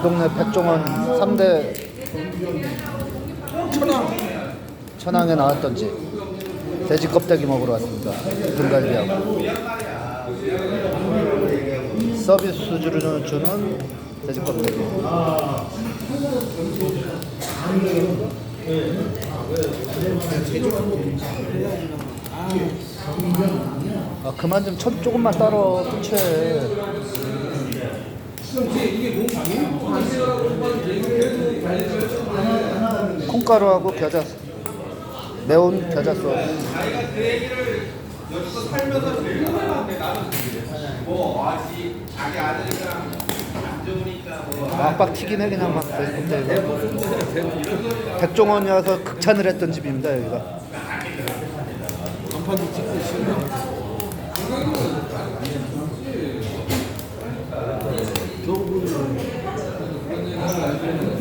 동네 백종원 3대 천왕 천왕에 나왔던 집 돼지 껍데기 먹으러 왔습니다. 등갈비하고 서비스 수주로 주는 돼지 껍데기. 아 그만 좀천 조금만 따로 콩가루하고 겨자 매운 겨자 소스. 막박 튀기네 그냥 막. 백종원이 와서 극찬을 했던 집입니다 여기가. 간판도 찍고 저 분은